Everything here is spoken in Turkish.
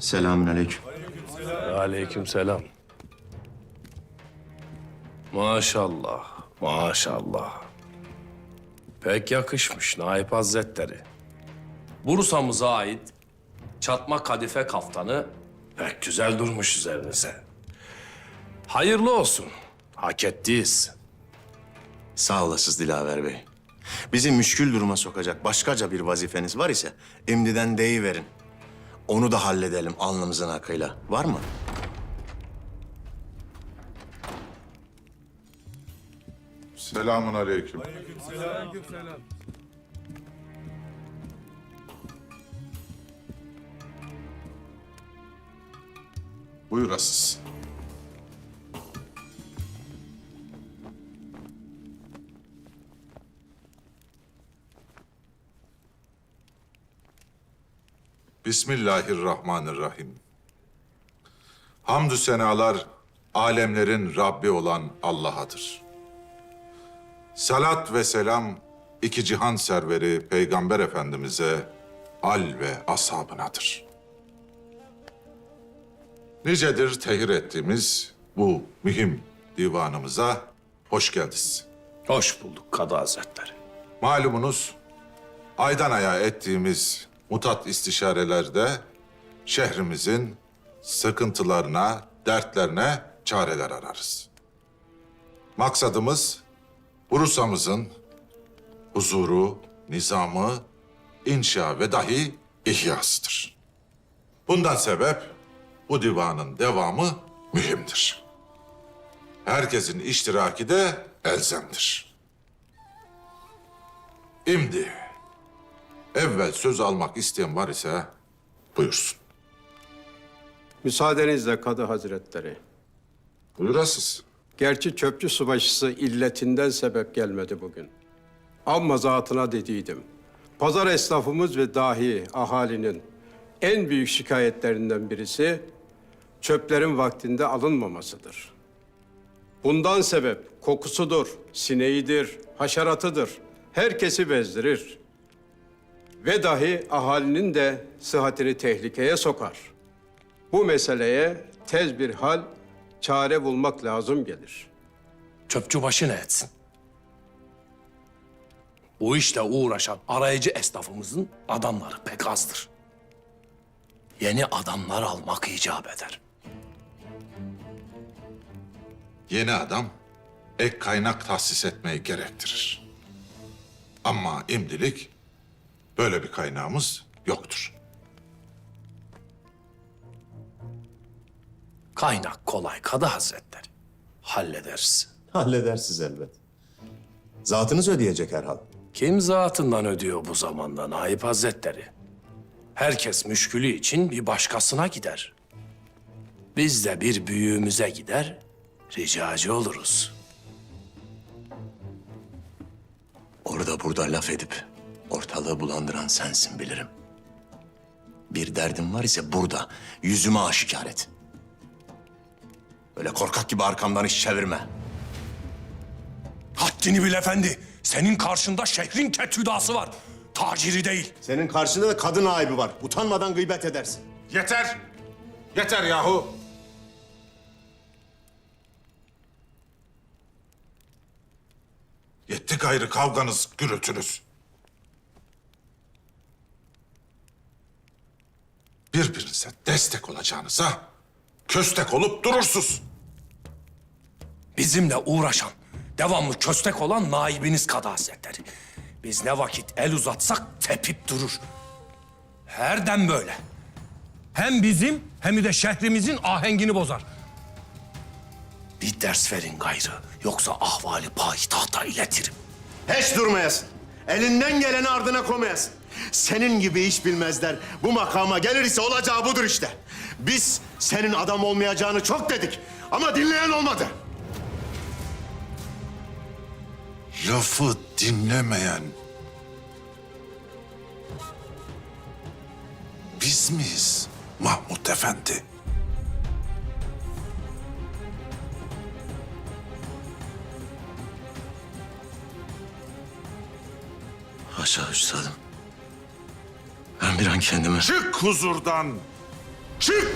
Selamünaleyküm. Aleyküm selam. Maşallah, maşallah. Pek yakışmış Naip Hazretleri. Bursa'mıza ait çatma kadife kaftanı pek güzel durmuş üzerinize. Hayırlı olsun. Hak ettiyiz. Sağ olasınız Dilaver Bey. Bizi müşkül duruma sokacak başkaca bir vazifeniz var ise emriden deyiverin. Onu da halledelim alnımızın akıyla. Var mı? Selamun aleyküm. Buyurasız. Bismillahirrahmanirrahim. Hamdü senalar alemlerin Rabbi olan Allah'adır. Salat ve selam iki cihan serveri Peygamber Efendimiz'e, al ve ashabınadır. Nicedir tehir ettiğimiz bu mühim divanımıza hoş geldiniz. Hoş bulduk Kadı Hazretleri. Malumunuz aydan aya ettiğimiz mutat istişarelerde şehrimizin sıkıntılarına, dertlerine çareler ararız. Maksadımız Bursa'mızın huzuru, nizamı, inşa ve dahi ihyasıdır. Bundan sebep bu divanın devamı mühimdir. Herkesin iştiraki de elzemdir. İmdi. Evvel söz almak isteyen var ise buyursun. Müsaadenizle Kadı Hazretleri. Buyurasız. Gerçi çöpçü subaşısı illetinden sebep gelmedi bugün. Amma zatına dediydim. Pazar esnafımız ve dahi ahalinin en büyük şikayetlerinden birisi çöplerin vaktinde alınmamasıdır. Bundan sebep kokusudur, sineğidir, haşeratıdır. Herkesi bezdirir. Ve dahi ahalinin de sıhhatini tehlikeye sokar. Bu meseleye tez bir hal, çare bulmak lazım gelir. Çöpçü başı ne etsin? Bu işle uğraşan arayıcı esnafımızın adamları pek azdır. Yeni adamlar almak icap eder. Yeni adam ek kaynak tahsis etmeyi gerektirir. Ama imdilik böyle bir kaynağımız yoktur. Kaynak kolay Kadı Hazretleri. Hallederiz. Halledersiniz elbet. Zatınız ödeyecek herhal. Kim zatından ödüyor bu zamanda Naip Hazretleri? Herkes müşkülü için bir başkasına gider. Biz de bir büyüğümüze gider, ricacı oluruz. Orada burada laf edip ortalığı bulandıran sensin bilirim. Bir derdin var ise burada yüzüme aşikar et. Böyle korkak gibi arkamdan iş çevirme. Haddini bil efendi. Senin karşında şehrin ketüdası var. Taciri değil. Senin karşında da kadın aibi var. Utanmadan gıybet edersin. Yeter! Yeter yahu! Yetti gayrı kavganız, gürültünüz. Destek olacağınıza köstek olup durursuz. Bizimle uğraşan, devamlı köstek olan naibiniz Kadı Hazretleri. Biz ne vakit el uzatsak tepip durur. Her dem böyle. Hem bizim hem de şehrimizin ahengini bozar. Bir ders verin gayrı. Yoksa ahvali payitahta iletirim. Hiç durmayasın. Elinden geleni ardına koymayasın. Senin gibi iş bilmezler. Bu makama gelir ise olacağı budur işte. Biz senin adam olmayacağını çok dedik. Ama dinleyen olmadı. Lafı dinlemeyen biz miyiz Mahmut Efendi? Haşa üstadım. Ben bir an kendime... Çık huzurdan Çık!